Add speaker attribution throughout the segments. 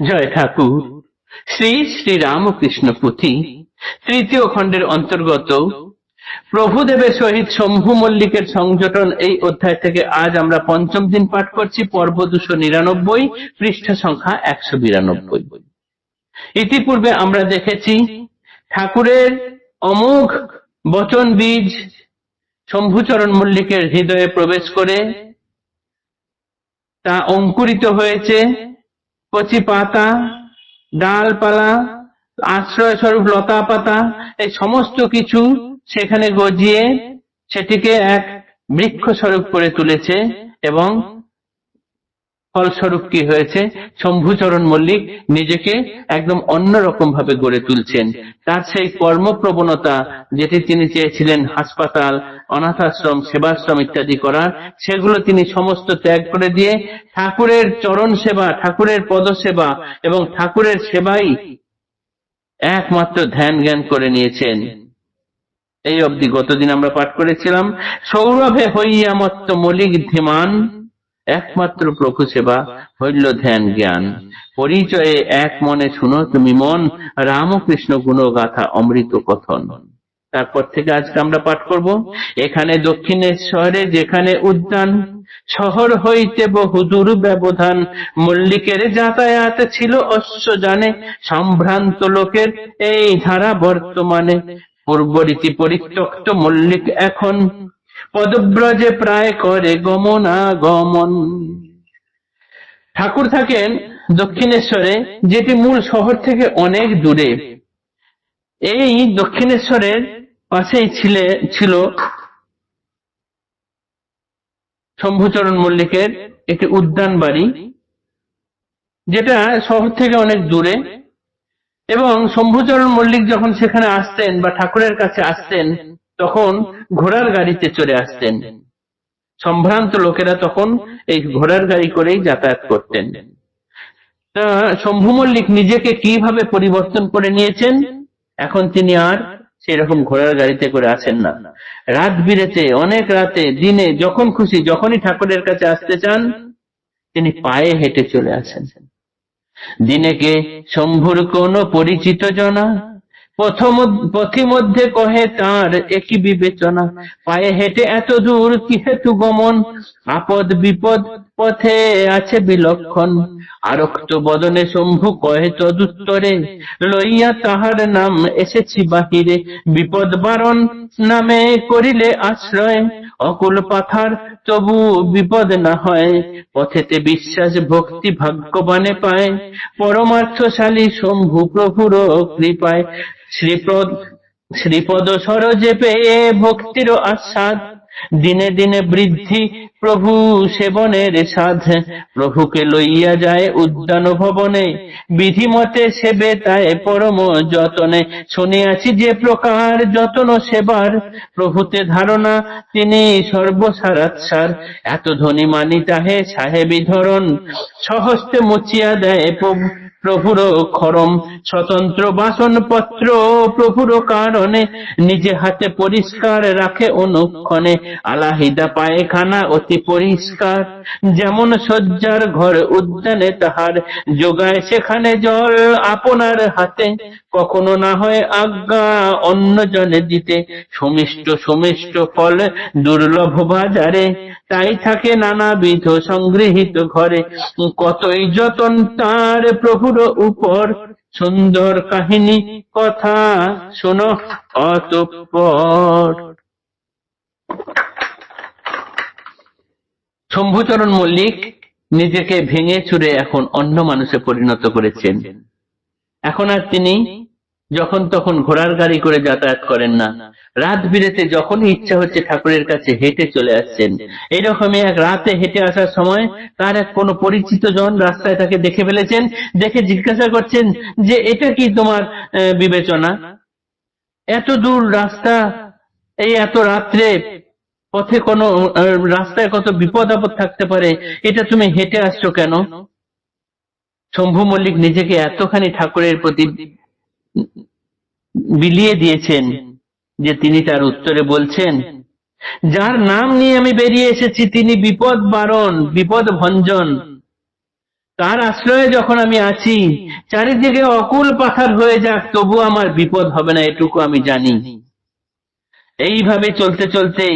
Speaker 1: জয় ঠাকুর। শ্রী শ্রী রামকৃষ্ণ পুঁথি, তৃতীয় খণ্ডের অন্তর্গত। প্রভুদেবের সহিত শম্ভু মল্লিকের সংযোটন এই অধ্যায় থেকে আজ আমরা পঞ্চম দিন পাঠ করছি, পর্ব দুশো নিরানব্বই, পৃষ্ঠা সংখ্যা একশো বিরানব্বই। ইতিপূর্বে আমরা দেখেছি ঠাকুরের অমোঘ বচন বীজ শম্ভুচরণ মল্লিকের হৃদয়ে প্রবেশ করে, তা অঙ্কুরিত হয়েছে। কচি পাতা ডালপালা আশ্রয় স্বরূপ লতা পাতা, এই সমস্ত কিছু সেখানে গজিয়ে সেটিকে এক বৃক্ষ স্বরূপ করে তুলেছে এবং ফলস্বরূপ কি হয়েছে? শম্ভুচরণ মল্লিক নিজেকে একদম অন্যরকম ভাবে গড়ে তুলছেন। তার সেই কর্মপ্রবণতা যেটি তিনি চেয়েছিলেন হাসপাতাল অনাথাশ্রম, সেবাশ্রম ইত্যাদি করার, সেগুলো তিনি সমস্ত ত্যাগ করে দিয়ে ঠাকুরের চরণ সেবা, ঠাকুরের পদসেবা এবং ঠাকুরের সেবাই একমাত্র ধ্যান জ্ঞান করে নিয়েছেন। এই অবধি গতদিন আমরা পাঠ করেছিলাম, সৌরভে হইয়া মত্ত মলিক ধীমান একমাত্র প্রভু সেবা হইল ধ্যান জ্ঞান পরিচয়ে এক মনে শুনো তুমি মন, রামকৃষ্ণ গুণগাথা অমৃত কথন। তারপর থেকে আজকে আমরা পাঠ করব। এখানে দক্ষিণেশ্বরে যেখানে উদ্যান, শহর হইতে বহু দূর ব্যবধান, মল্লিকের যাতায়াত ছিল অশ্ব জানে সম্ভ্রান্ত লোকের এই ধারা বর্তমানে। পূর্বরীতি পরিত্যক্ত মল্লিক এখন, পদব্রজে প্রায় করে গমনাগমন। ঠাকুর থাকেন দক্ষিণেশ্বরে, যেটি মূল শহর থেকে অনেক দূরে। এই দক্ষিণেশ্বরের পাশেই ছিলে, ছিল শম্ভুচরণ মল্লিকের একটি উদ্যান বাড়ি, যেটা শহর থেকে অনেক দূরে। এবং শম্ভুচরণ মল্লিক যখন সেখানে আসতেন বা ঠাকুরের কাছে আসতেন, তখন ঘোড়ার গাড়িতে চড়ে আসতেন। সম্ভ্রান্ত লোকেরা তখন এই ঘোড়ার গাড়ি করেই যাতায়াত করতেন। শম্ভু মল্লিক নিজেকে কীভাবে পরিবর্তন করে নিয়েছেন, এখন তিনি আর সেরকম ঘোড়ার গাড়িতে করে আসেন না। রাত বিরেতে, অনেক রাতে, দিনে, যখন খুশি, যখনই ঠাকুরের কাছে আসতে চান, তিনি পায়ে হেঁটে চলে আসেন। দিনেকে শম্ভুর কোন পরিচিত জনা? প্রথম, পথিমধ্যে কহে তার একই বিবেচনা। পায়ে হেঁটে এত দূর কি হেতু গমন? আপদ বিপদ পথে আছে বিলক্ষণ। আরক্ত বদনে শম্ভু কহে তদুত্তরে লইয়া তাহার নাম এসেছি বাহিরে। বিপদ বারণ নামে করিলে আশ্রয়। অকুল পাথার তবু বিপদ না হয়। পথেতে বিশ্বাস ভক্তি ভাগ্যবানে পায়। পরমার্থশালী শম্ভু প্রভুর কৃপায়। শ্রীপদ শ্রীপদ সরজে পেয়ে ভক্তির আস্বাদ। দিনে দিনে বৃদ্ধি, প্রভু সেবনের সাধ। প্রভুকে লইয়া যায় উদ্যান ভবনে। বিধিমতে সেবে তাই পরম যতনে। শুনিয়াছি যে প্রকার যতন সেবার। প্রভুতে ধারণা, তিনি সর্বসারাৎসার। এত ধনী মানি তাহে সাহেবী ধরন সহস্তে মুচিয়া দেয় প্রভু প্রভুর খরম, স্বতন্ত্র বাসন পত্র প্রভুর কারণে নিজে হাতে পরিষ্কার রাখে অনুক্ষণে। আলাহিদা পায়খানা অতি পরিষ্কার, যেমন শয্যার ঘর উদ্যানে তাহার যোগায় সেখানে জল আপনার হাতে। কখনো না হয় আজ্ঞা অন্য জনে দিতে, সুমিষ্ট সুমিষ্ট ফল দুর্লভ বাজারে। তাই থাকে নানাবিধ সংগৃহীত ঘরে, কতই যতন তার প্রভুর উপর, সুন্দর কাহিনী কথা শোনো, অতঃপর। শম্ভুচরণ মল্লিক নিজেকে ভেঙে চুরে এখন অন্য মানুষে পরিণত করেছেন। এখন আর তিনি যখন তখন ঘোড়ার গাড়ি করে যাতায়াত করেন না। রাত বিরেতে যখনই ইচ্ছা হচ্ছে ঠাকুরের কাছে হেঁটে চলে আসছেন। এইরকমই এক রাতে হেঁটে আসার সময় তার এক কোনো পরিচিত জন রাস্তায় তাকে দেখে ফেলেছেন, দেখে জিজ্ঞাসা করছেন যে, এটা কি তোমার বিবেচনা? এত দূর রাস্তা, এই এত রাত্রে পথে কোনো রাস্তায় কত বিপদ আপদ থাকতে পারে, এটা তুমি হেঁটে আসছো কেন? শম্ভু মল্লিক নিজেকে এতখানি ঠাকুরের প্রতি বিলিয়ে দিয়েছেন যে তিনি তার উত্তরে বলছেন, যার নাম নিয়ে আমি বেরিয়ে এসেছি তিনি বিপদ বারণ, বিপদ ভঞ্জন। তার আশ্রয়ে যখন আমি আছি, চারিদিকে অকুল পাথার হয়ে যাক, তবু আমার বিপদ হবে না, এটুকু আমি জানি। এইভাবে চলতে চলতে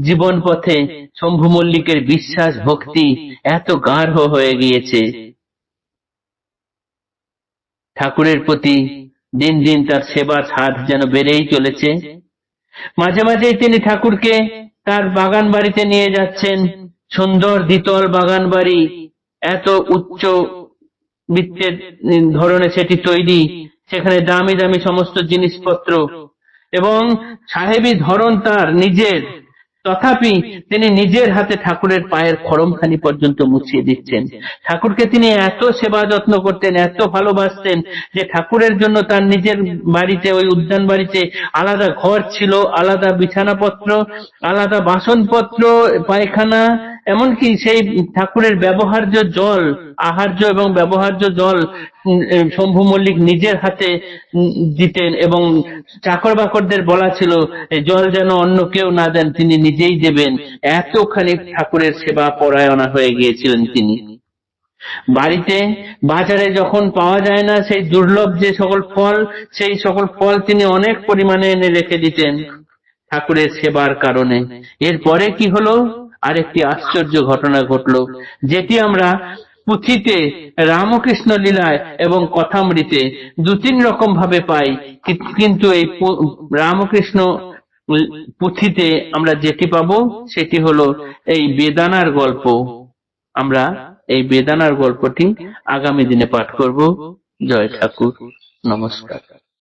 Speaker 1: জীবন পথে শম্ভু মল্লিকের বিশ্বাস, ভক্তি এত গাঢ় হয়ে গিয়েছে। ঠাকুরের প্রতি দিন দিন তার সেবার হাত যেন বেড়েই চলেছে। মাঝে মাঝেই তিনি ঠাকুরকে তার বাগান বাড়িতে নিয়ে যাচ্ছেন। সুন্দর দ্বিতল বাগান বাড়ি, এত উচ্চ বৃত্তের ধরনের সেটি তৈরি, সেখানে দামি দামি সমস্ত জিনিসপত্র এবং সাহেবী ধরন তার নিজের। তথাপি তিনি নিজের হাতে ঠাকুরের পায়ের খরমখানি পর্যন্ত মুছিয়ে দিচ্ছেন। ঠাকুরকে তিনি এত সেবা যত্ন করতেন, এত ভালোবাসতেন যে ঠাকুরের জন্য তার নিজের বাড়িতে, ওই উদ্যান বাড়িতে আলাদা ঘর ছিল, আলাদা বিছানাপত্র, আলাদা বাসনপত্র, পায়খানা এমনকি সেই ঠাকুরের ব্যবহার্য জল, আহার্য এবং ব্যবহার্য জল শম্ভু মল্লিক নিজের হাতে দিতেন এবং চাকর বাকরদের বলা ছিল, "এ জল যেন অন্য কেউ না দেন, তিনি নিজেই দেবেন। এতখানি ঠাকুরের সেবা পরায়ণা হয়ে গিয়েছিলেন তিনি। বাড়িতে, বাজারে যখন পাওয়া যায় না, সেই দুর্লভ যে সকল ফল, সেই সকল ফল তিনি অনেক পরিমাণে এনে রেখে দিতেন ঠাকুরের সেবার কারণে। এরপরে কি হলো? আরেকটি আশ্চর্য ঘটনা ঘটলো, যেটি আমরা পুঁথিতে রামকৃষ্ণ লীলায় এবং কথামৃতে দু তিন রকম ভাবে পাই কিন্তু এই রামকৃষ্ণ পুঁথিতে আমরা যেটি পাবো সেটি হলো এই বেদানার গল্প। আমরা এই বেদানার গল্পটি আগামী দিনে পাঠ করব। জয় ঠাকুর। নমস্কার।